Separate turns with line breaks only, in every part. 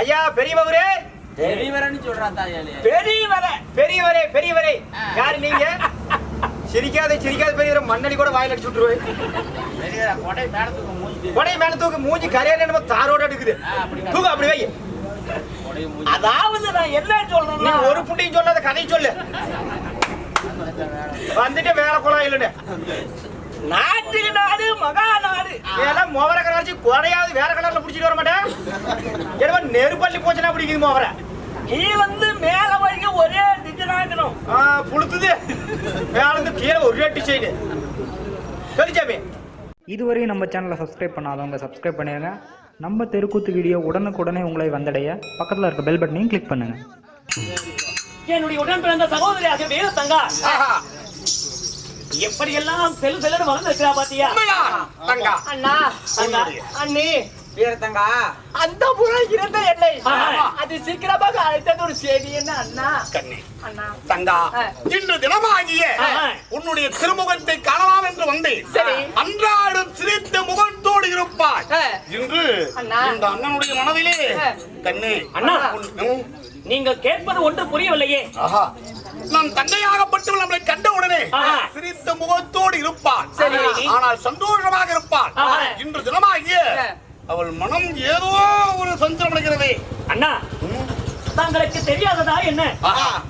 ஐயா பெரியவரே.
பெரியவரன்னு சொல்றா தாயாளி.
பெரியவரே பெரியவரே பெரியவரே. யாரு நீங்க? சிரிக்காத சிரிக்காத பெரியவரை. மண்ணடி கூட வாயில
பெரியவரா கொடை மேடத்துக்கு மூஞ்சி.
கொடை மேல தூக்கு மூஞ்சி கரையால என்னமோ தாரோட எடுக்குது தூக்கு அப்படி வை.
அதாவது நான் என்ன சொல்றேன்னா
ஒரு புண்டையும் சொல்லாத கதை சொல்லு. வந்துட்டு வேலை குழாய் இல்லைன்னு.
நாட்டுக்கு நாடு மகா நாடு.
இதெல்லாம் முவர கலர்ச்சி கொடையாவது வேற கலர்ல பிடிச்சிட்டு வர மாட்டேன். என்னமோ நெருப்பள்ளி போச்சுன்னா பிடிக்குது முவர.
கீழ இருந்து மேல வரைக்கும் ஒரே டிஜனாக்கணும்
ஆ, புளுத்துது மேல இருந்து கீழே ஒரு டிசைனு சொல்லிச்சாமி
இதுவரையும் நம்ம சேனலை சப்ஸ்கிரைப் பண்ணாதவங்க சப்ஸ்கிரைப் பண்ணிடுங்க நம்ம தெருக்கூத்து வீடியோ உடனுக்குடனே உங்களை வந்தடைய. பக்கத்தில் இருக்க பெல் பட்டனையும் கிளிக் பண்ணுங்கள்
என்னுடைய உடன் பிறந்த சகோதரியாக வேறு தங்கா. எப்படி எல்லாம் செல் செல்லு வளர்ந்துருக்கிறா பாத்தியா
தங்கா
அண்ணா அண்ணா அண்ணி
வீரத்தங்கா
அந்த புறம் இருந்த என்னை
ஆமா.
அது சீக்கிரமாக அழைத்தது ஒரு செய்தி என்ன அண்ணா
கண்ணே
அண்ணா
தங்கா. இன்று தினமாகிய. உன்னுடைய திருமுகத்தை காணலாம் என்று வந்தேன். அன்றாடம் சிரித்த முகத்தோடு இருப்பாய். இன்று
அண்ணா.
இந்த அண்ணனுடைய மனதிலே. கண்ணே
அண்ணா. நீங்கள் கேட்பது ஒன்று புரியவில்லையே
ஆஹா. நான் தங்கையாகப்பட்டவள் நம்மளை கண்ட உடனே. சிரித்த முகத்தோடு இருப்பாள்
சரி.
ஆனால் சந்தோஷமாக இருப்பாள்
ஆ.
இன்று தினமாகிய. அவள் மனம் ஏதோ ஒரு சஞ்சலம் அடைகிறதே
அண்ணா தங்களுக்கு தெரியாததா என்ன.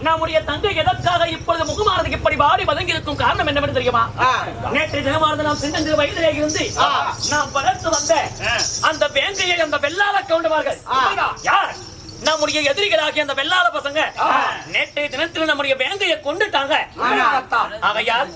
நம்முடைய தங்கை எதற்காக இப்பொழுது முகமானதுக்கு இப்படி வாடி வதங்கி இருக்கும் காரணம் என்னவென்று தெரியுமா நேற்று தினமானது நாம் சின்னஞ்சிறு வயதிலே இருந்து நாம் வளர்த்து வந்த அந்த வேங்கையை அந்த வெள்ளாள கவுண்டவார்கள் யார் நம்முடைய எதிரிகளாகிய அந்த வெள்ளாள பசங்க நேற்றைய தினத்தில் நம்முடைய வேங்கையை கொண்டுட்டாங்க. ஆகையால்.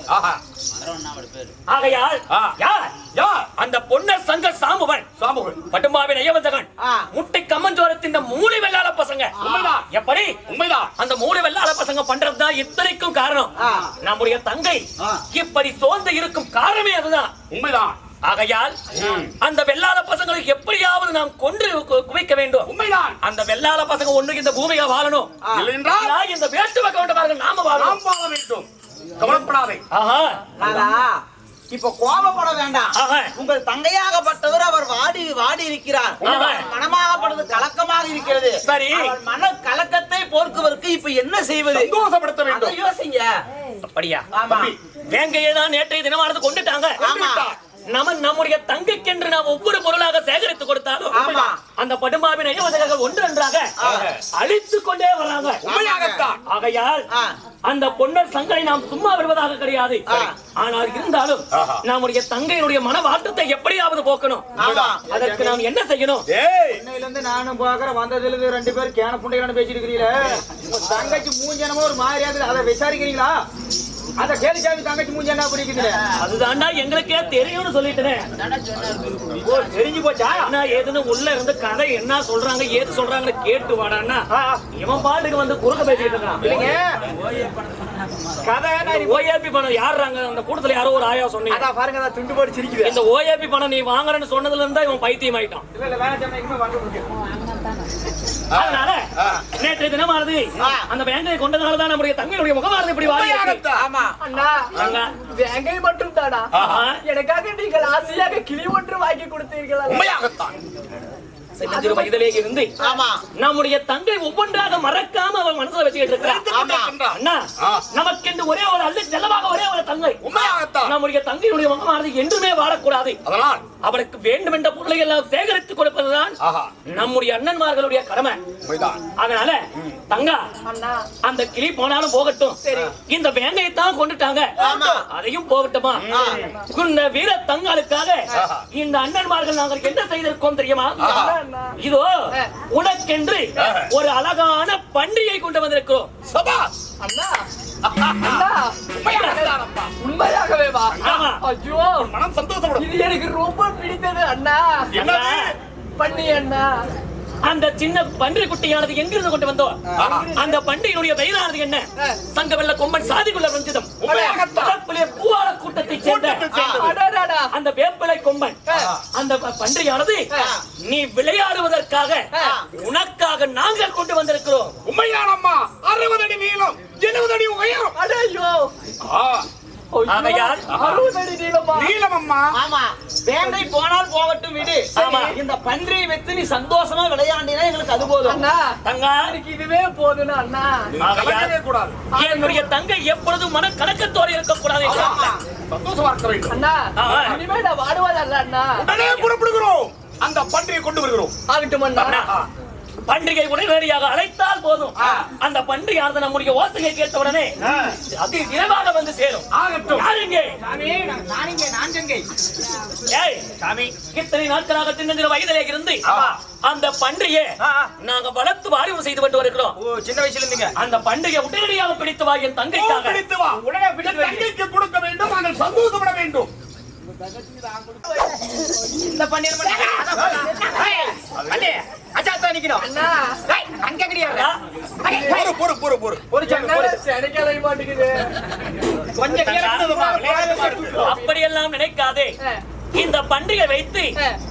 ஆகையால்
ஆ.
யார்?
யார்?
அந்த பொன்னர் சங்க சாமுவன்
சாமுகன்.
பட்டுமாவின் ஐயவந்தகன் முட்டை கம்மஞ்சோரத்தின் மூளை வெள்ளாள பசங்க.
உண்மைதான்.
எப்படி?
உண்மைதான்.
அந்த மூளை வெள்ளாள பசங்க பண்றதுதான் இத்தனைக்கும் காரணம். நம்முடைய தங்கை இப்படி சோர்ந்து இருக்கும் காரணமே அதுதான்.
உண்மைதான்.
ஆகையால் அந்த வெள்ளாள பசங்களை எப்படியாவது நாம் கொன்று குவிக்க வேண்டும்.
உண்மைதான்.
அந்த வெள்ளாள பசங்க ஒண்ணு இந்த பூமியில வாழணும். இல்லா இந்த வேஷ்டுவ கவுண்டவார்கள் நாம
வாழ வேண்டும். கவலைப்படாதே.
ஆஹா.
இப்ப கோபப்பட வேண்டாம். உங்கள் தங்கையாகப்பட்டவர் அவர் வாடி வாடி இருக்கிறார். மனமாகப்பட்டது கலக்கமாக இருக்கிறது.
சரி.
மன கலக்கத்தை போக்குவதற்கு இப்ப என்ன செய்வது?
சந்தோஷப்படுத்த வேண்டும்.
யோசிங்க.
அப்படியா?
ஆமா.
வேங்கையை தான் நேற்றைய தினமானது கொண்டுட்டாங்க.
ஆமா.
நம்ம நம்முடைய தங்கைக்கென்று நாம் ஒவ்வொரு பொருளாக சேகரித்து கொடுத்தாலும்
ஆமா.
அந்த படுமாவின் ஐயவதர்கள் ஒன்றொன்றாக அழித்துக் கொண்டே வராங்க.
உண்மையாகத்தான்.
ஆகையால். அந்த பொன்னர் சங்கரை நாம் சும்மா விடுவதாக கிடையாது. ஆனால் இருந்தாலும். நம்முடைய தங்கையினுடைய மன வாட்டத்தை எப்படியாவது போக்கணும். அதற்கு நாம் என்ன செய்யணும்?
இருந்து நானும் பாக்குறேன் வந்ததுல இருந்து ரெண்டு பேரும் கேன புண்டையான பேசிட்டு இருக்கிறீங்களே. உங்க தங்கச்சி மூஞ்சனமோ ஒரு மாதிரியாவது அதை விசாரிக்கிறீங்களா? அத கேள்வி தங்கச்சி மூஞ்சி என்ன பிடிக்குது
அதுதான்டா எங்களுக்கே தெரியும்னு சொல்லிட்டேன்.
ஓ தெரிஞ்சு போச்சா?
என்ன ஏதுன்னு உள்ள இருந்து கதை என்ன சொல்றாங்க ஏது சொல்றாங்கன்னு கேட்டு வாடான்னா. இவன் பாட்டுக்கு வந்து குறுக்க பேசிட்டு இருக்கான்.
இல்லைங்க. கதை
ஓஏபி பணம் யாருறாங்க? அந்த கூட்டத்துல யாரோ ஒரு ஆயா சொன்னீங்க.
அதான் பாருங்க அதான் துண்டு போட்டு சிரிக்குது
இந்த ஓஏபி பணம் நீ வாங்குறேன்னு சொன்னதுல இருந்தா இவன் பைத்தியம் ஆயிட்டான்
இல்ல இல்ல வேலை சொன்னா இனிமே வந்து கொடுக்கு.
அதனால நேற்று தினமானது அந்த வேங்கையை கொண்டதுனால தான் நம்முடைய தங்கையுடைய முகமானது இப்படி.
உண்மையாகத்தான்.
ஆமா
அண்ணா. வேங்கை மட்டும் தானா. எனக்காக நீங்கள் ஆசையாக கிளி ஒன்று வாங்கி கொடுத்தீர்கள்?
உண்மையாகத்தான்
சின்னஞ்சிறு வயதிலே இருந்து
ஆமா.
நம்முடைய தங்கை ஒவ்வொன்றாக மறக்காம அவன் மனசுல வச்சுக்கிட்டு இருக்கா
ஆமா.
அண்ணா
ஆ.
நமக்கென்று ஒரே ஒரு அல்ல செல்லமாக ஒரே ஒரு தங்கை. நம்முடைய தங்கையுடைய முகமானது என்றுமே வாழக்கூடாது.
அதனால்.
அவளுக்கு வேண்டுமென்ற பொருளை எல்லாம் சேகரித்து கொடுப்பதுதான்
ஆஹா.
நம்முடைய அண்ணன்மார்களுடைய கடமை. அதனால தங்கா
அண்ணா.
அந்த கிளி போனாலும் போகட்டும். இந்த வேங்கையை தான் கொண்டுட்டாங்க.
ஆமா.
அதையும் போகட்டுமா? இந்த வீர தங்களுக்காக இந்த அண்ணன்மார்கள் நாங்கள் என்ன செய்திருக்கோம் தெரியுமா? இதோ உனக்கென்று ஒரு அழகான பண்டிகை கொண்டு வந்திருக்கிறோம்.
சபா
அண்ணா! உண்மையாகவே வா. ஐயோ!
மனம் சந்தோஷப்படும்.
இது எனக்கு ரொம்ப பிடித்தது அண்ணா. பண்ணி அண்ணா.
அந்த சின்ன பன்றி குட்டியானது எங்கிருந்து கொண்டு வந்தோம்
ஆஹா.
அந்த பண்டிகையுடைய வயதானது என்ன? சங்க வெள்ள கொம்பன் சாதிக்குள்ள. வடப்புலிய பூவால கூட்டத்தைச் சேர்ந்த. அந்த வேப்பிலை கொம்பன். அந்த பன்றியானது நீ விளையாடுவதற்காக உனக்காக நாங்கள் கொண்டு வந்திருக்கிறோம்.
உண்மையானம்மா அறுபது அடி நீளம் எழுபது அடி உயரம்.
அடையோ.
ஆ,
ஆகையால்
அறுபது நீளமா?
ஆமா போனால் போகட்டும் விடு.
ஆமா.
இந்த பன்றியை வைத்து நீ சந்தோஷமா விளையாண்டினா எங்களுக்கு அது போதும்.
அண்ணா
தங்கா.
எனக்கு இதுவே போதும்னா அண்ணா.
கலக்கவே கூடாது.
என்னுடைய தங்கை எப்பொழுதும் மன கலக்கத்தோடு
சந்தோஷமா இருக்க வேண்டும்.
அண்ணா. இனிமே நான் வாடுவதல்ல அண்ணா.
உடனே புறப்படுகிறோம் அந்த பன்றியை கொண்டு வருகிறோம்.
ஆகட்டும் அண்ணா,
பண்டிகை உடனடியாக அழைத்தால் போதும். அந்த பண்டிகையானது நம்முடைய ஓசையை கேட்ட உடனே அது விரைவாக வந்து சேரும். இத்தனை நாட்களாக சின்ன வயதிலே இருந்து அந்த பண்டிகை
ஆ.
நாங்க வளர்த்து வாரியம் செய்து கொண்டு வருகிறோம்.
ஓ சின்ன வயசுல இருந்துங்க.
அந்த பண்டிகை உடனடியாக பிடித்து வா என் தங்கைக்காக.
பிடித்து வா.
உடனே.
தங்கைக்கு கொடுக்க வேண்டும் நாங்கள் சந்தோஷப்பட வேண்டும்.
இந்த பன்னீர் மணி அண்ணே அச்சாத்தா நிக்கணும்
அண்ணா
அங்க கிடையாது
ஆ,
பொறு பொறு பொறு
ஒரு சாமி
மாட்டேங்குது
கொஞ்சம்
அப்படியெல்லாம் நினைக்காதே இந்த பண்டிகை வைத்து.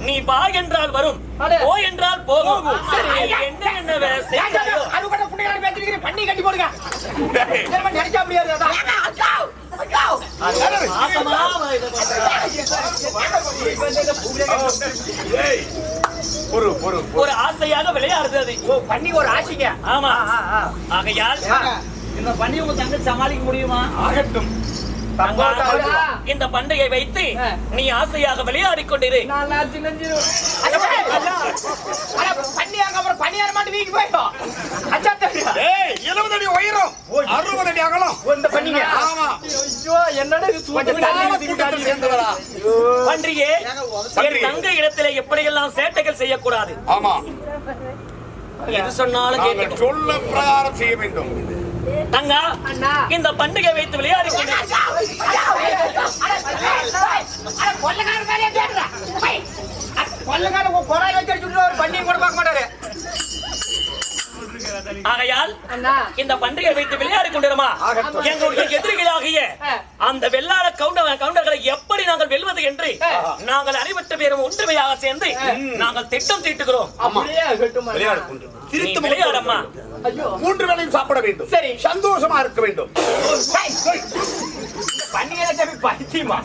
நீ வா என்றால் வரும். போ என்றால் போகும். என்ன என்ன
பண்ணி கட்டி போடுங்க. நினைச்சா முடியாது.
ஒரு ஆசையாக விளையாடுது அது.
ஓ பண்ணி ஒரு ஆசைங்க.
ஆமா. ஆகையால்
இந்த பண்ணி உங்க தங்கை சமாளிக்க முடியுமா?
ஆகட்டும்.
இந்த பண்டிகை வைத்து. நீ ஆசையாக விளையாடிக் கொண்டிரு
இருபது அடி உயரம். அறுபது அடி அகலம்.
இது
பன்றியே தங்கை இடத்திலே எப்படியெல்லாம் சேட்டைகள் செய்யக்கூடாது?
ஆமா.
எது சொன்னாலும்
நாங்கள்
கேட்கணும்
சொல்ல பிரகாரம் செய்ய வேண்டும்.
தங்கா
அண்ணா.
இந்த பண்டிகை வைத்து விளையாடி ஆகையால் இந்த பண்டிகை வைத்து விளையாடி கொண்டிருமா. எங்களுடைய எதிரிகளாகிய. அந்த வெள்ளாள கவுண்டர் கவுண்டர்களை எப்படி நாங்கள் வெல்வது என்று நாங்கள் அனைவற்ற பேரும் ஒன்றுமையாக சேர்ந்து நாங்கள் திட்டம் தீட்டுகிறோம். விளையாடம்மா.
மூன்று வேளையும் சாப்பிட வேண்டும்.
சரி.
சந்தோஷமா இருக்க வேண்டும்.
சாமி பைத்தியமா?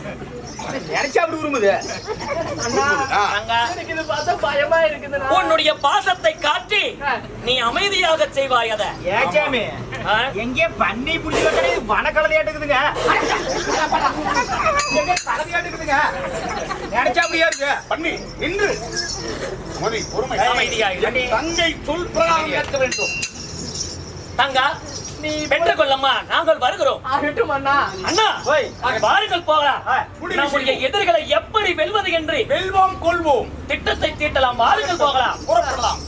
உன்னுடைய பாசத்தை காட்டி. நீ அமைதியாக செய்வாய் அத?
எங்கே பண்ணி இது வனக்கலதையாட்டுக்குதுங்க கலதையாட்டுக்குதுங்க நினைச்சா முடியாது
பண்ணி நின்று. பொறுமை.
அமைதியாக.
தங்கை சொல் பிரகாரம் கேட்க வேண்டும்.
தங்கா
நீ
பெற்றுக் கொள்ளம்மா நாங்கள் வருகிறோம்.
ஆகட்டும் அண்ணா.
அண்ணா
ஓய்.
வாருங்கள் போகலாம். நம்முடைய எதிரிகளை எப்படி வெல்வது என்று
வெல்வோம் கொள்வோம்.
திட்டத்தை தீட்டலாம். வாருங்கள் போகலாம்.
புறப்படலாம்.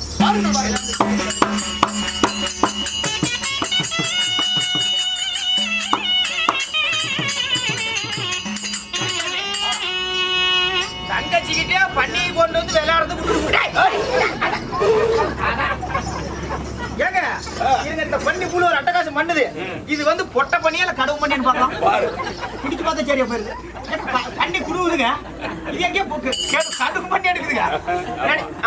தங்கச்சிக்கிட்டே பண்ணி கொண்டு வந்து விளையாடுறது ஏங்க இருங்க இந்த பண்ணி புழு ஒரு அட்டகாசம் பண்ணுது. இது வந்து பொட்டை பண்ணியா இல்ல கடவு பண்ணின்னு பார்க்கலாம்.
பாரு.
குடிச்சு பார்த்தா சரியா போயிருது. பண்ணி குடுவுதுங்க இது எங்கேயோ போக்கு. கேடு கடுகு பண்ணி எடுக்குதுங்க?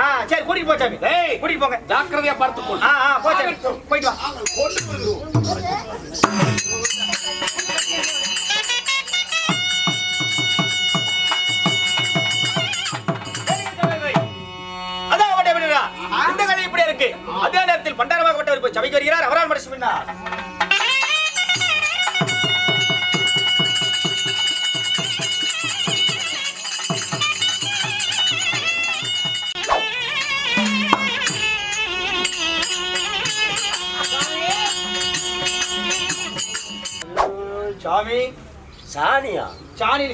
ஆ சரி கூட்டிட்டு போச்சாமி. கூட்டிட்டு போங்க.
ஜாக்கிரதையா பார்த்துக்கொள்
ஆ ஆ போச்சாமி போயிட்டு வா.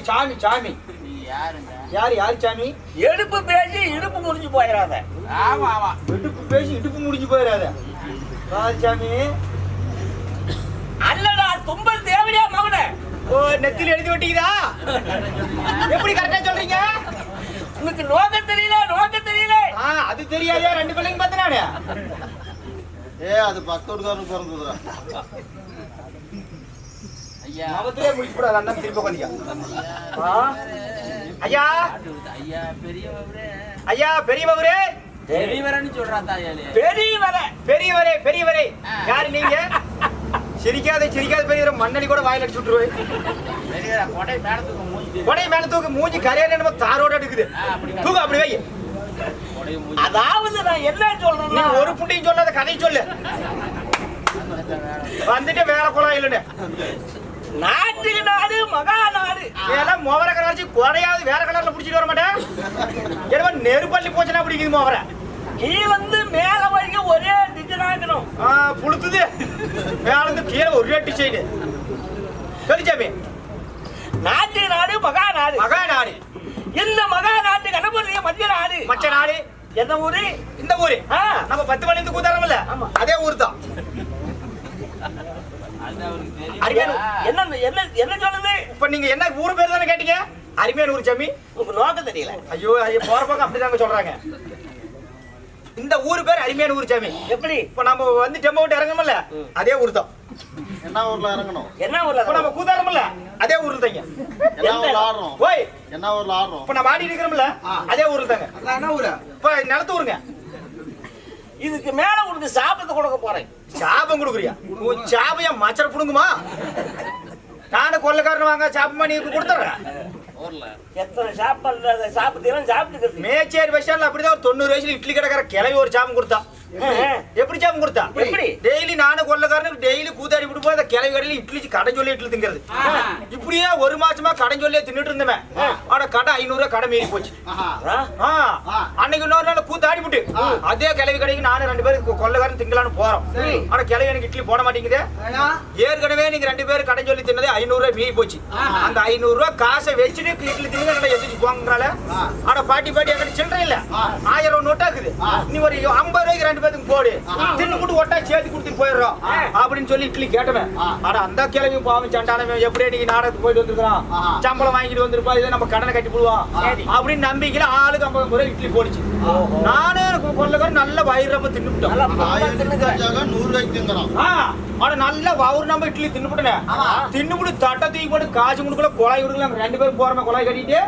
சாமி சாமி. யாரு யாரு சாமி?
எடுப்பு பேசி இடுப்பு முடிஞ்சு போயிடாத
இடுப்பு பேசி இடுப்பு முடிஞ்சு போயிடாத சாமி.
அல்லடா தும்பல் தேவடியா மகனே?
ஓ நெத்தில எழுதி விட்டீங்களா எப்படி கரெக்டா சொல்றீங்க?
உனக்கு நோக்க தெரியல நோக்க தெரியல.
அது தெரியாதே ரெண்டு பிள்ளைங்க பார்த்து நானு.
ஏ அது பக்தோடுக்காரன் பிறந்ததுடா.
அவத்திலே முடிச்சு? ஐயா? ஐயா பெரியவரே.
பெரியவரன்னு சொல்றா தாயாலே
பெரியவரே பெரியவரே பெரியவரே. யாரு நீங்க? சிரிக்காத சிரிக்காத பெரிய மண்ணடி கூட வாயில அடிச்சு விட்டுருவேன் கொடை மேல தூக்கு மூஞ்சி. கரையால என்னமோ தாரோட எடுக்குது தூக்கு அப்படி வை.
அதாவது நான் என்ன சொல்றேன்னா
ஒரு புண்டையும் சொல்லாத கதை சொல்லு. வந்துட்டு வேற குழாய் இல்லைன்னு.
நாட்டுக்கு நாடு மகா நாடு.
இதெல்லாம் முவர கலர் வச்சு கொடையாவது வேற கலர்ல புடிச்சிட்டு வர மாட்டேன். என்னமோ நெருப்பள்ளி போச்சுன்னா பிடிக்குது முவர.
கீழ இருந்து மேல வரைக்கும் ஒரே டிசைன் ஆக்கணும்
ஆ, புளுத்துது மேல இருந்து கீழே ஒரு டிசைடு சொல்லிச்சாமி
நாட்டு நாடு மகா நாடு.
மகா நாடு.
இந்த மகா நாட்டு கணபதிய மத்திய நாடு.
மச்ச நாடு.
எந்த ஊரு?
இந்த ஊரு. நம்ம பத்து மணி இருந்து கூத்தாரமில்ல அதே ஊர் தான் அருமையான
என்ன என்ன என்ன சொல்லுது?
இப்ப நீங்க என்ன ஊர் பேர் தானே கேட்டீங்க? அருமையான ஊர் சாமி
உங்க நோக்கம் தெரியல.
ஐயோ ஐயோ போற பக்கம் அப்படிதாங்க சொல்றாங்க. இந்த ஊர் பேர் அருமையான ஊர் சாமி
எப்படி?
இப்ப நம்ம வந்து டெம்போ விட்டு இறங்கணும்ல? அதே ஊர் தான்
என்ன ஊர்ல இறங்கணும்?
என்ன ஊர்ல
இப்ப நம்ம கூத்தாரமில்ல அதே ஊர்ல தாங்க
என்ன ஊர்ல ஆடுறோம்?
ஓய்.
என்ன ஊர்ல ஆடுறோம்?
இப்ப நம்ம ஆடி இருக்கிறோம்ல? அதே ஊர்ல தாங்க
என்ன ஊரு?
இப்ப நிலத்து ஊருங்க
இதுக்கு மேல உனக்கு சாபத்தை கொடுக்க போறேன்.
சாபம் கொடுக்குறியா? உன் சாபம் என் மச்சர புடுங்குமா? நானும் கொள்ளக்காரன் வாங்க சாபமா நீ கொடுத்துறேன்
எத்தனை சாப்பாடு சாப்பிட்டீங்க சாப்பிட்டு
மேச்சேரி பஸ் ஸ்டாண்ட்ல அப்படிதான் ஒரு தொண்ணூறு வயசுல இட்லி கடைக்கார கிளவி ஒரு சாபம் கொடுத்தா. எப்படி? சாபம் கொடுத்தா
எப்படி?
டெய்லி நானும் கொள்ளக்காரனுக்கு டெய்லி கூத்தாடி விட்டு போய் அந்த கிளவி கடையில இட்லி கடை சொல்லி இட்லி திங்கிறது இப்படியே ஒரு மாசமா கடை சொல்லியே தின்னுட்டு இருந்தவன். ஆனா கடை ஐநூறு ரூபாய் கடை மீறி போச்சு. ஆ, அன்னைக்கு இன்னொரு நாள் கூத்தாடி விட்டு. அதே கிளவி கடைக்கு நானும் ரெண்டு பேரும் கொள்ளைக்காரன் திங்கலான்னு போறோம். ஆனா கிளவி எனக்கு இட்லி போட மாட்டேங்குது. ஏற்கனவே நீங்க ரெண்டு பேரும் கடை சொல்லி தின்னதே ஐநூறு ரூபாய் மீறி போச்சு. அந்த ஐநூறு ரூபாய் காசை வச்சுட்டு இட்லி தின்னு எதிர்த்து போங்கனால ஆனா பாட்டி பாட்டி என்கிட்ட சில்லறை இல்ல. ஆயிரம் ரூபாய் நோட்டா இருக்குது. நீ ஒரு ஐம்பது ரூபாய்க்கு ரெண்டு பேருக்கு போடு. தின்னு கூட்டு ஒட்டா சேர்த்து கொடுத்துட்டு போயிடுறோம். அப்படின்னு சொல்லி இட்லி கேட்டவன். ஆனா அந்த கிளவி பாவம் சண்டானவன் எப்படியே நீங்க நாடகத்துக்கு போயிட்டு வந்திருக்கான் சம்பளம் வாங்கிட்டு வந்திருப்பா இதை நம்ம கடனை கட்டி போடுவோம் அப்படின்னு நம்பிக்கையில ஆளுக்கு ஐம்பது முறை இட்லி போடுச்சு. நானே கொள்ளக்காரன் நல்ல வயிறு ரொம்ப தின்னுட்டோம்
நூறு ரூபாய்க்கு
ஆ, ஆனா நல்ல வவுறு நம்ம இட்லி தின்னுபிட்டனே. தின்னுபிட்டு தட்டை தூக்கி போட்டு காசு கொடுக்கல குழாய் கொடுக்கல ரெண்டு பேரும் போறோமே குழாய் கட்டிட்டு.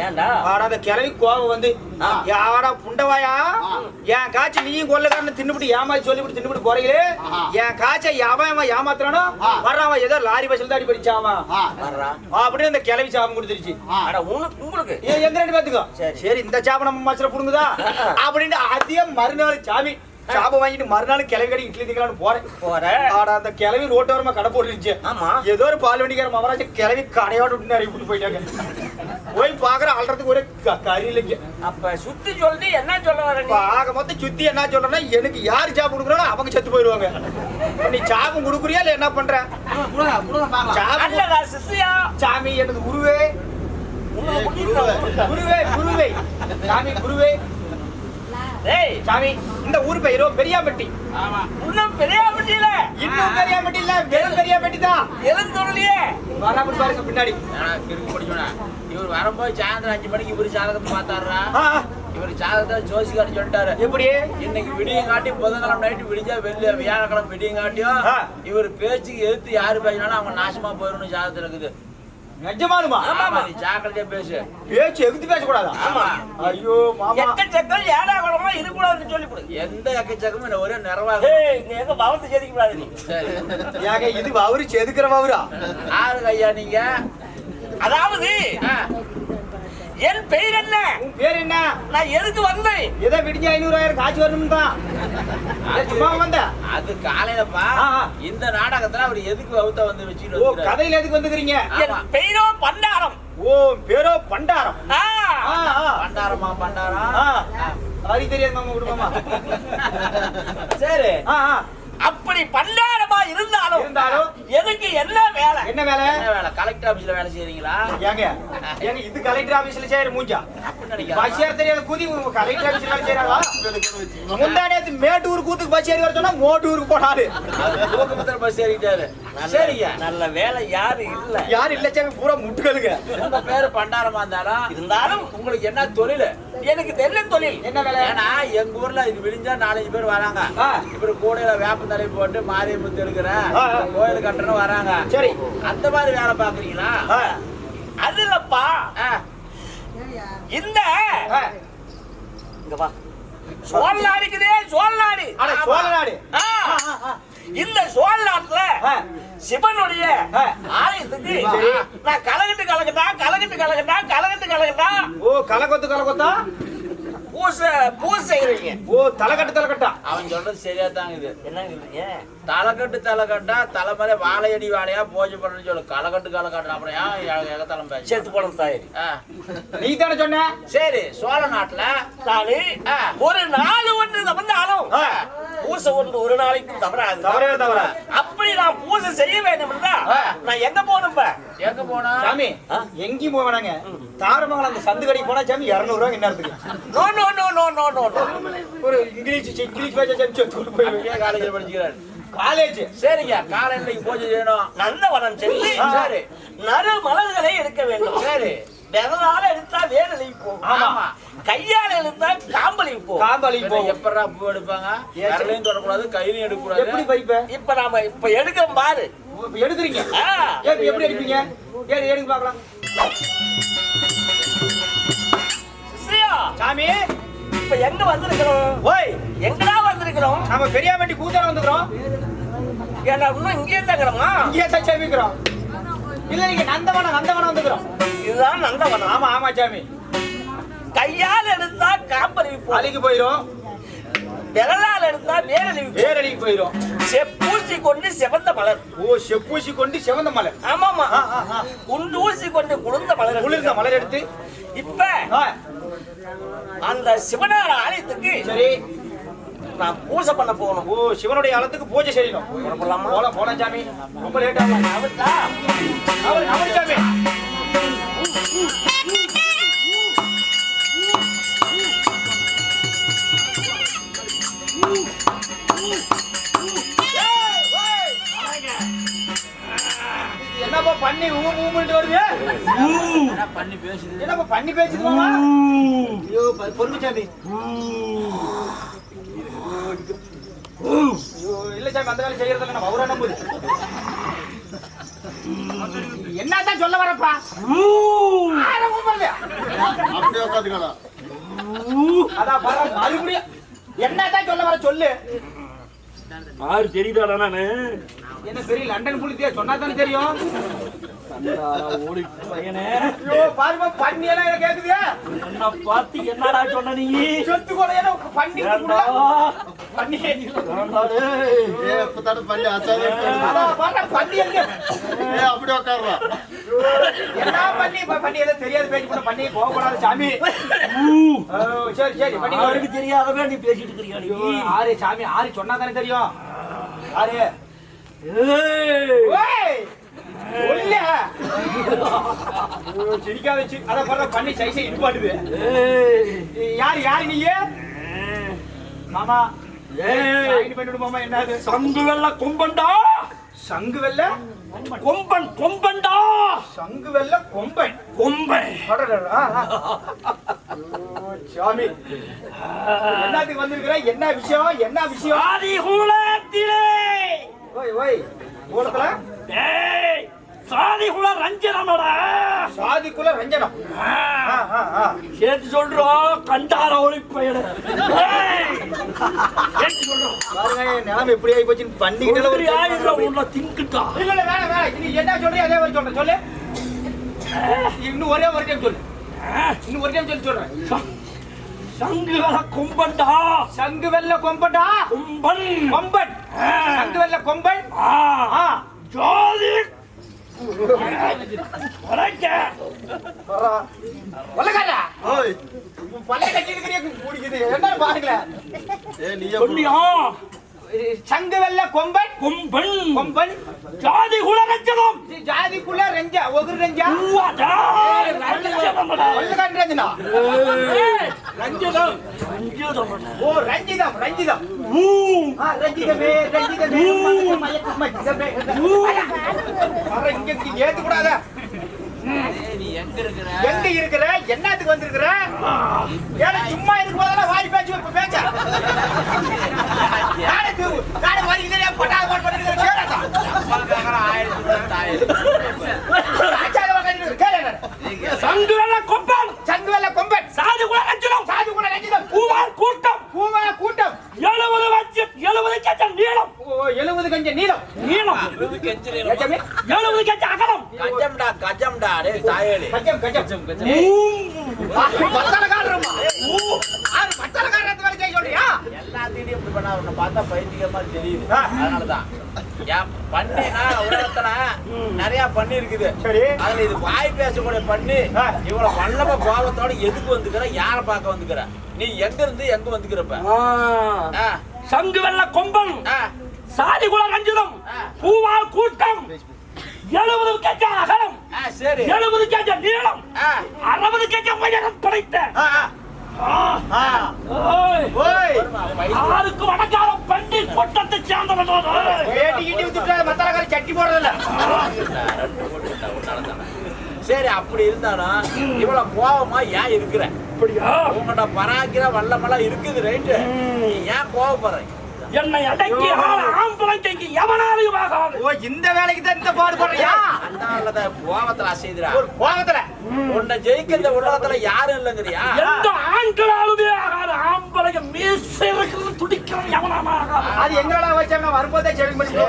ஏன்டா?
ஆனா அந்த கிளவி கோவம் வந்து யாடா புண்டவாயா? என் காய்ச்சி நீயும் கொள்ளக்காரன் தின்னுபிட்டு ஏமாத்தி சொல்லிவிட்டு தின்னுபிட்டு போறீங்களே? என் காய்ச்சை எவன் அவன் ஏமாத்துறானோ வர்றவன் ஏதோ லாரி பஸ்ல தான் அடி படிச்சாவன்
வர்றா.
அப்படின்னு அந்த கிளவி சாபம் கொடுத்துருச்சு.
அட உனக்கு உங்களுக்கு?
ஏ, எங்க ரெண்டு பேத்துக்கோ. சரி. இந்த சாபம் நம்ம மச்சல புடுங்குதா? அப்படின்னு அதே மறுநாள் சாமி சாபம் வாங்கிட்டு மறுநாள் கிளவி கடி இட்லி திங்கலான்னு போறேன்.
போற?
ஆனா அந்த கிளவி ரோட்டோரமா கடை போட்டுருச்சு.
ஆமா.
ஏதோ ஒரு பால் வண்டிக்கார மகராஜ கிளவி கடையோட விட்டு நிறைய விட்டு போயிட்டாங்க. போய் பாக்குற அல்றதுக்கு ஒரே க- கறி இல்லைங்க.
அப்ப சுத்தி சொல்லி என்ன சொல்ல வர
இப்ப ஆக மொத்தம் சுத்தி என்ன சொல்றேன்னா எனக்கு யாரு சாபம் கொடுக்குறானோ அவங்க செத்து போயிடுவாங்க. நீ சாபம் கொடுக்குறியா இல்ல என்ன பண்ற? சாமி எனக்கு குருவே. குருவே குருவே. சாமி குருவே. சாமி இந்த ஊர் பெயரோ பெரியாம்பட்டி.
இன்னும் பெரிய முடியல
இன்னும் பெரியாம்பட்டி இல்ல வெறும் பெரியாம்பட்டி தான்.
எழுந்தொருளியே
வராமட்டு பாருங்க பின்னாடி.
இவர் வரும்போது சாயந்தரம் அஞ்சு மணிக்கு இவரு
ஆ, ஆ.
இவர் ஜாதகத்தை ஜோசிக்காரர் சொல்லிட்டாரு.
எப்படி?
இன்னைக்கு விடியங்காட்டி புதன்கிழமை நைட்டு விடிஞ்சா வெள்ளி வியாழக்கிழமை விடியங்காட்டியும்
ஆ.
இவர் பேச்சுக்கு எதிர்த்து யாரு பேசினாலும் அவங்க நாசமா போயிடணும் ஜாதகத்துல இருக்குது.
நிஜமானுமா
ஆமா நீ ஜாக்கிரதையா பேசு.
பேச்சு எகுத்து பேசக்கூடாதா?
ஆமா.
ஐயோ மாமா.
எக்கச்சக்கம் ஏடா குளமா இருக்கக்கூடாதுன்னு சொல்லி கொடு
எந்த எக்கச்சக்கமும் ஒரே நிறைவாக
நீ எங்க பவத்து ஜெதிக்க கூடாது நீ
ஏங்க இது அவரு செதுக்கிற அவரா
ஆறுங்க ஐயா நீங்க.
அதாவது என் பெயர் என்ன?
உன் பேர் என்ன?
நான் எதுக்கு வந்தேன்?
ஏதோ விடிஞ்ச ஐநூறாயிரம் காட்சி வரணும் தான் சும்மா வந்த.
அது காலையிலப்பா. இந்த நாடகத்துல அவர் எதுக்கு வகுத்த வந்து வச்சுட்டு
ஓ? கதையில எதுக்கு வந்துக்கிறீங்க?
பெயரோ பண்டாரம்.
ஓ பேரோ பண்டாரம்.
பண்டாரமா பண்டாரம்.
அது தெரியாது மாமா விடுமாமா சரி.
அப்படி பண்டாரமா இருந்தாலும்
இருந்தாலும்
எதுக்கு என்ன வேலை?
என்ன வேலை?
என்ன வேலை? கலெக்டர் ஆபீஸ்ல வேலை செய்யறீங்களா
ஏங்க ஏங்க இது கலெக்டர் ஆபீஸ்ல செய்யற மூஞ்சா? பஸ் ஏற தெரியாத கூதி கலெக்டர் ஆபீஸ்ல வேலை செய்யறாங்களா முந்தா நேத்து மேட்டூர் கூத்துக்கு பஸ் ஏறி வர சொன்னா மோட்டூருக்கு போனாரு.
தூக்கமுத்திர பஸ் ஏறிட்டாரு. சரிங்க.
நல்ல வேலை யாரு இல்ல.
யார் இல்ல? சாமி பூரா முட்டுகளுங்க.
உங்க பேரு பண்டாரமா இருந்தாலும்
இருந்தாலும்
உங்களுக்கு என்ன தொழில்?
எனக்கு தெரிஞ்ச தொழில்
என்ன வேலை
ஏன்னா எங்க ஊர்ல இது விடிஞ்சா நாலஞ்சு பேர் வராங்க. இவரு கூடையில வேப்பந்தலை போட்டு மாரியம்மன்
ஆ.
கோயில் கட்டணும் வராங்க
சரி
அந்த மாதிரி வேலை பாக்குறீங்களா
அது இல்லப்பா. இந்த. இங்க வா இருக்குதே
சோழ நாடு.
இந்த. சிவனுடைய. ஆலயத்துக்கு. நான் கலகட்டு கலகட்டா கலகட்டு கலகட்டா கலகட்டு கலகட்டா
ஓ கலகொத்து கலகொத்தா
பூசை பூசை செய்யறீங்க
ஓ தலைக்கட்டு தலைக்கட்டா.
அவன் சொல்றது சரியா தாங்க இது.
என்னங்க
தலைக்கட்டு தலைக்கட்டா தலைமலை வாழையடி வாழையா பூஜை பண்ணு சொல்லு. களக்கட்டு களக்கட்டு அப்புறம் ஏன் எகத்தலம் பேச
சேர்த்து போன தாய்
நீ தானே சொன்ன?
சரி சோழ நாட்டுல.
ஒரு நாள் ஒன்று தவறாலும்
ஆ.
பூசை ஒன்று ஒரு நாளைக்கு தவறாது.
தவறே தவற.
அப்படி நான் பூசை செய்ய வேண்டும். நான் எங்க இப்ப?
எங்க போனா?
சாமி எங்கேயும் போக வேணாங்க. தாரமங்கலம் அந்த சந்து கடைக்கு போனா சாமி இரநூறுவா இந்நேரத்துக்கு.
No no no no no no no
ஒரு இங்கிலீஷ் இங்கிலீஷ் பேச சாமி சொல்லி போய்
காலேஜில் படிச்சுக்கிறாரு.
காலேஜ்
சரிங்க காலை இன்னைக்கு பூஜை செய்யணும்.
நந்தவனம் சென்று
சரி
நறு மலர்களை எடுக்க வேண்டும்.
சரி
விரலால எடுத்தா வேரலி போகும்.
ஆமா.
கையால எடுத்தா காம்பலி போகும்.
பின்ன
போகும்.
எப்படா பூ எடுப்பாங்க? விரலையும் தொடக்கூடாது கையிலையும்
எப்படி
எடுக்கக்கூடாது
பைப்ப?
இப்ப நாம இப்ப எடுக்கிறோம் பாரு.
எடுக்குறீங்க? எப்படி எடுப்பீங்க? பார்க்கலாம்.
சியா,
சாமி
இப்ப எங்க வந்திருக்கிறோம்?
ஓய்.
எங்கடா வந்திருக்கிறோம்?
நம்ம பெரியாமட்டி கூத்தான வந்துக்கிறோம்.
ஏன்னா இன்னும் இங்கே தங்குறோமா
இங்கே தான் சாமிக்கிறோம். இல்ல நீங்க நந்தவனம் நந்தவனம் வந்துக்கிறோம்.
இதுதான் நந்தவனம்.
ஆமா ஆமா சாமி.
கையால் எடுத்தா காம்பலி போகும்
அலிக்கு போயிரும்.
விரலால் எடுத்தா போகும்
வேரடிக்கு போயிரும்.
செப்பூசி கொண்டு செவந்த மலர்.
ஓ செப்பூசி கொண்டு சிவந்த மலர்.
ஆமாமா
ஆ.
குண்டூசி கொண்டு குளிர்ந்த மலர்
குளிர்ந்த மலர் எடுத்து.
இப்ப அந்த சிவனார ஆலயத்துக்கு
சரி.
நான் பூஜை பண்ண போகணும்.
ஓ சிவனுடைய ஆலத்துக்கு பூஜை செய்யணும்.
புறப்படலாமா?
போலாம் போலாம் சாமி. ரொம்ப லேட் ஆகும் அவர் சாமி. பண்ணி ஊ ஊமுன்ட்டு வருது
பண்ணி பேசுது?
என்னப்பா பண்ணி பேசுது மாமா ஐயோ ப- பொறுமை சாமி ஐயோ இல்ல சாமி அந்த வேலை செய்யறதில்ல நம்ம அவரா நம்புது. என்னதான் சொல்ல வரப்பா.
அப்படியே உட்காந்துக்கலாம்
அதான் பரவாயில்ல, மறுபடியும் என்னதான் சொல்ல வர சொல்லு.
ஆறு தெரியுதாடா நானு?
என்ன பெரிய லண்டன் புலித்தியா சொன்னா தானே தெரியும்
ஓடி பையனே.
ஐயோ பாருமா பண்ணி எல்லாம் எனக்கு
என்ன பார்த்து என்னடா சொன்ன நீ?
சொத்து கூட ஏதோ பண்ணி? பண்ணி?
ஏ தானே பண்ணி
பாருடா, பண்ணி எங்க?
ஏ
என்ன பண்ணி இப்ப பண்ணி ஏதோ தெரியாத பேச்சு கூட பண்ணி போகக்கூடாது சாமி. ஓ, சரி சரி பண்ணி
அவருக்கு தெரியாதவே நீ பேசிட்டு இருக்கிறியா நீ?
ஐயோ, ஆறு சாமி ஆறு சொன்னா தானே தெரியும். ஆறு. சிரிக்காத வச்சு அத பாரு பண்ணி சைஸை இடுபாடுது யார் யார் நீங்க மாமா.
ஏய்,
சாயினி பண்ணிவிடு மாமா என்னது?
சங்கு வெள்ள கொம்பன்டா
சங்கு வெல்ல?
கொம்பன். கொம்பன்டா
சங்கு வெல்ல கொம்பன்.
கொம்பன்.
சாமி. என்னத்துக்கு வந்திருக்கிற? என்ன விஷயம்? என்ன விஷயம்?
ஆதி குலத்திலே.
ஓய் ஓய் கூடத்துல
ஏய் சாதி குல ரஞ்சனமடா.
சாதிக்குள்ள ரஞ்சனம்.
சேர்த்து சொல்றோம் கண்டார ஒளி பயண சேர்த்து சொல்றோம்
பாருங்க என் நிலைமை எப்படி ஆகி போச்சுன்னு பண்ணிக்கிட்டு
உள்ள திங்குட்டா
இல்ல இல்ல வேணாம் வேணாம். நீ என்ன சொல்றியோ அதே மாதிரி சொல்றேன். சொல்லு. இன்னும் ஒரே ஒரு டைம் சொல்லு. இன்னும் ஒரு டைம் சொல்லி சொல்றேன்.
சங்குகள கொம்பன்டா
சங்கு வெல்ல கொம்பன்டா
கொம்பன்.
கொம்பன். சங்கு வெல்ல கொம்பன்?
ஆ.
ஆ.
ஜோதி.
என்ன பாருங்களேன்
ஏ நீ
சொல்லியா
சங்கு வெல்ல கொம்பன்.
கொம்பன்.
கொம்பன்.
ஜாதி குல ரஞ்சனம்
ஜாதிக்குள்ள ரெஞ்சா ஒகுரு ரெஞ்சா.
ஊவாடா
வல்லக்காரன் ரெஞ்சனா
ரஞ்சனம்
ஓ ரஞ்சிதம் ரஞ்சிதம்.
ஊ.
ஆ ரஞ்சிதமே ரஞ்சிதமே. மயக்கம் மயக்கமே வர இங்க ஏத்து கூடாத
எங்க இருக்கிற?
என்னத்துக்கு வந்திருக்கிற? ஏன்னா சும்மா இருக்கும் போதெல்லாம் வாய் பேச்சு இப்ப பேச்ச நானே தூ- நானே வரைக்கும் தெரியாம பட்டாத பாட்டு பண்ணிட்டு இருக்கேன். கேளாதா?
ஆயிரத்தி தொள்ளாயிரத்தி ஆயிரம்
அச்சாத வாங்கிட்டு இருக்கு. கேளு என்னன்னு.
சங்குகள கொம்பன்
சங்கு வெல்ல கொம்பன்
சாதி குல ரஞ்சனம்
சாது கூட ரஞ்சிதம்
பூவார் கூட்டம்
பூவா கூட்டம்
எழுபது லட்சம் எழுபது லட்சம் நீளம்
ஓ எழுபது கஞ்ச நீளம்
எழுபது கஜ அகலம்?
கஜம்டா கஜம்டா டேய் தாயேலி.
கஜம் கஜம் பத்தலகாரமா ஆறு பத்தலகாரத்து வேலை செய்ய சொல்றியா?
எல்லாத்தையும் இப்படி பண்ணா உன்னை பார்த்தா பைத்தியமா தெரியுது.
ஆ.
அதனாலதான். ஏன் பண்ணினா உலகத்துல நிறைய பண்ணி இருக்குது
சரி.
அதுல இது வாய் பேசக்கூடிய பண்ணி. இவ்வளவு வல்லம கோபத்தோட எதுக்கு வந்துக்கிற? யார பார்க்க வந்துக்கிற? நீ எங்க இருந்து எங்க வந்துக்கிறப்ப
சங்கு வெள்ள கொம்பன். சாதி குல ரஞ்சிதம் பூவால் கூட்டம் எழுபது கஜ அகலம்
ஆ, சரி.
எழுபது கஜ நீளம் அறுபது கஜ உயரம்
பைத்தியம்.
யாருக்கு வடக்காலம் பண்டி கொட்டத்தை சேர்ந்தவன்
சட்டி போடுறதில்ல.
சரி அப்படி இருந்தாலும் இவ்வளவு கோபமா ஏன் இருக்கிற?
அப்படியா?
உங்கள்கிட்ட பராக்கிற வல்லமெல்லாம் இருக்குது ரைட்டு நீ ஏன் கோவப்படுற?
என்னை அடக்கி ஆள ஆம்பளைக்கு எவனாலையும் ஆகாது.
ஓ இந்த வேலைக்கு தான் இந்த பாடுபடுறியா?
அந்த கோபத்துல அசைதுரா
ஒரு கோபத்துல
உன்னை ஜெயிக்க இந்த உலகத்துல யாரும் இல்லைங்கிறியா?
எந்த ஆண்களாலுமே ஆகாது. ஆம்பளைங்க மீசை இருக்கிறது துடிக்கிறது எவனாம ஆகாது.
அது எங்கடா வச்சாங்க? வரும்போதே செவி பண்ணி.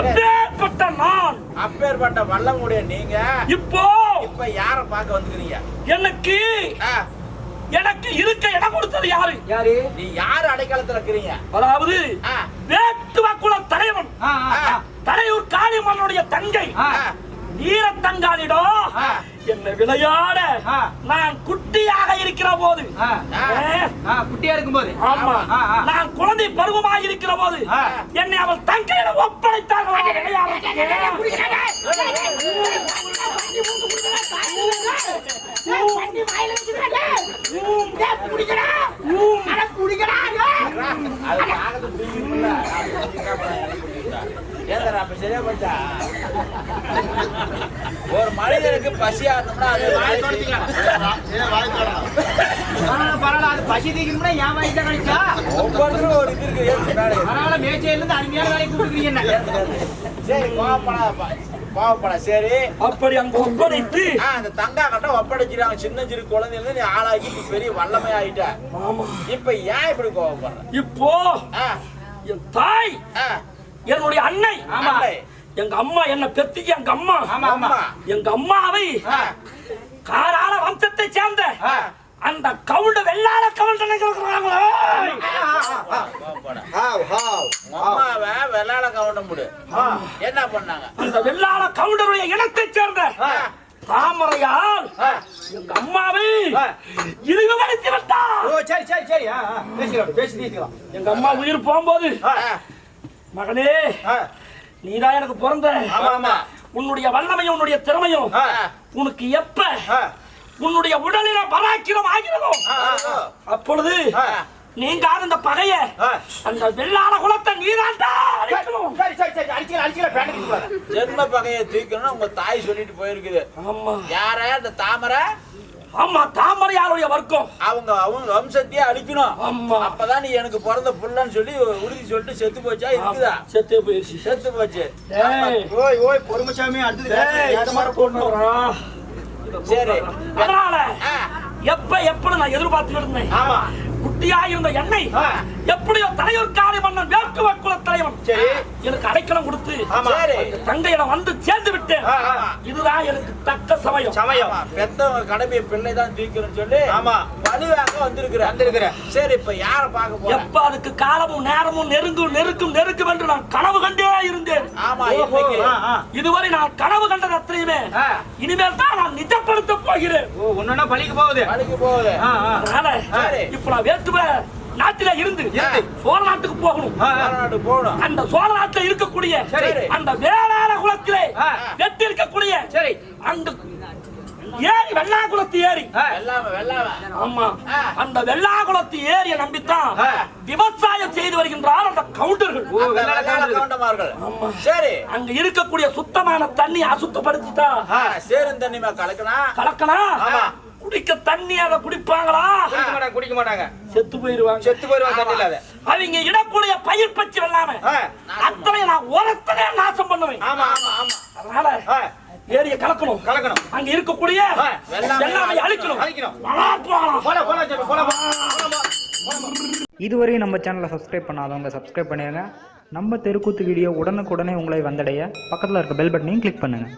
அப்பேற்பட்ட நான்.
அப்பேற்பட்ட வல்லமுடைய நீங்க.
இப்போ
இப்ப யார பார்க்க வந்துக்கிறீங்க?
எனக்கு எனக்கு இருக்க இடம் கொடுத்தது யாரு?
யாரு?
நீ யாரு அடைக்காலத்துல இருக்கிறீங்க?
அதாவது வேட்டுவ குல தலைவன். தலையூர் காளியம்மனுடைய தங்கை. வீரத்தங்காளிடம்
ஆ.
என்ன விளையாட. நான் குட்டியாக இருக்கிற போது
குட்டியா இருக்கும்போது
ஆமா
ஆ, ஆ.
நான் குழந்தை பருவமாக இருக்கிற போது. என்னை அவள் தங்கையிடம் ஒப்படைத்தார்கள் விளையாடுறதுக்கு.
ஏன்டா, அப்ப சரியா போச்சா? ஒரு மனிதனுக்கு பசியா இருந்தோம்னா அது வாய்
வாய்
பரவாயில்ல. அது பசி தீக்கணும்னா என் வாங்கி தான்
ஒவ்வொருத்தரும் ஒரு இது இருக்கு.
பரவாயில்ல மேய்ச்சையில இருந்து அருமையான வேலைக்கு
ஏத்து. சரி கோவப்படாதப்பா கோவப்பட சரி.
அப்படி அங்கு ஒப்படைத்து.
ஆ, அந்த தங்கா கட்ட ஒப்படைச்சிருக்காங்க சின்ன சிறு குழந்தைல நீ ஆளாக்கி பெரிய வல்லமை ஆயிட்ட இப்ப ஏன் இப்படி கோவப்படுற?
இப்போ என் தாய்
ஆ,
என்னுடைய அன்னை. எங்க அம்மா என்ன பெத்திக்கு எங்க அம்மா. எங்க அம்மாவை
ஆ,
காராள வம்சத்தை சேர்ந்த. அந்த கவுண்ட வெள்ளாள கவுண்டனை
வெள்ளாள கவனம் முடு. என்ன பண்ணாங்க?
அந்த வெள்ளாள கவுண்டருடைய இனத்தை சேர்ந்த தாமரையால் எங்க அம்மாவை இழிவுபடுத்தி விட்டார்.
ஓ சரி சரி சரி. பேசி தீர்க்கலாம்
எங்க அம்மா உயிர் போகும்போது மகனே. நீதான் எனக்கு பிறந்த உன்னுடைய வல்லமையும் உன்னுடைய திறமையும் உனக்கு எப்ப. உன்னுடைய உடலில பராக்கிரம் ஆகிறதோ. அப்பொழுது. நீங்க அந்த பகைய. அந்த வெள்ளாள குலத்தை
கூடாது
ஜென்ம பகையை தீர்க்கணும் உங்க தாய் சொல்லிட்டு போயிருக்குது
ஆமா
யார அந்த தாமரை
ஆமா தாமரையாருடைய வர்க்கம்.
அவங்க அவங்க வம்சத்தையே அழிக்கணும்.
ஆமா.
அப்பதான் நீ எனக்கு பிறந்த புள்ளன்னு சொல்லி உறுதி சொல்லிட்டு செத்து போச்சா? இருக்குதா?
செத்தே போயிருச்சு.
செத்து போச்சு.
ஓய் ஓய் பொறுமைசாமி போடணும்?
சரி.
அதனால எப்ப எப்படி நான் எதிர்பார்த்து இருந்தேன்.
ஆமா.
குட்டியா இருந்த என்னை. எப்படியோ தலைவர் காளி மன்னன் வேட்டுவ குல தலைவன்.
சரி.
எனக்கு அடைக்கலம் கொடுத்து தங்கையிடம் வந்து சேர்ந்து விட்டேன். இதுதான் எனக்கு தக்க சமயம்.
சமயம்.
பெத்தவங்க கடமையை பிள்ளை தான் தீர்க்கணும்னு சொல்லி
ஆமா.
வலுவாக வந்திருக்கிற.
வந்திருக்கிற.
சரி இப்ப யார பார்க்க போற
எப்ப அதுக்கு காலமும் நேரமும் நெருங்கும் நெருக்கும் நெருக்கும் என்று நான் கனவு கண்டே இருந்தேன்.
ஆமா.
இதுவரை நான் கனவு கண்டது அத்தனையுமே. இனிமேல் தான் நான் நிஜப்படுத்த போகிறேன்.
ஓ ஒன்னொன்னா பழிக்கு போகுது.
வழிக்கு போகுது.
இப்ப நான் வேட்டுவ நாட்டில இருந்து
இருந்து.
சோழ நாட்டுக்கு போகணும். அந்த சோழ நாட்டுல இருக்கக்கூடிய
சரி.
அந்த வேளாண குலத்திலே. வெட்டி இருக்கக்கூடிய
சரி.
அந்த ஏரி வெள்ளாங்குளத்து ஏரி ஆமா. அந்த வெள்ளாகுளத்து ஏரியை நம்பித்தான். விவசாயம் செய்து வருகின்றார் அந்த கவுண்டர்கள்.
சரி.
அங்க இருக்கக்கூடிய சுத்தமான தண்ணி அசுத்தப்படுத்திட்டா
சேரும் தண்ணிமா கலக்கணும்
கலக்கணும்
ஆமா.
குடிக்க தண்ணி அதை குடிப்பாங்களா?
குடிக்க மாட்டாங்க குடிக்க மாட்டாங்க.
செத்து போயிருவாங்க.
செத்து போயிருவாங்க தண்ணி இல்லாத.
அவங்க இடக்கூடிய பயிர் பச்சு வெள்ளாம. அத்தனை நான் உரத்தனே நாசம் பண்ணுவேன்.
ஆமா ஆமா ஆமா.
அதனால. ஏரியை கலக்கணும்.
கலக்கணும்.
அங்க இருக்கக்கூடிய
வெள்ளாமை
அழிக்கணும்.
அழிக்கணும். போல போல போல.
இதுவரையும் நம்ம சேனலை சப்ஸ்கிரைப் பண்ணாதவங்க சப்ஸ்கிரைப் பண்ணிடுங்க நம்ம தெருக்கூத்து வீடியோ உடனுக்குடனே உங்களை வந்தடைய. பக்கத்தில் இருக்க பெல் பட்டனையும் கிளிக் பண்ணுங்கள்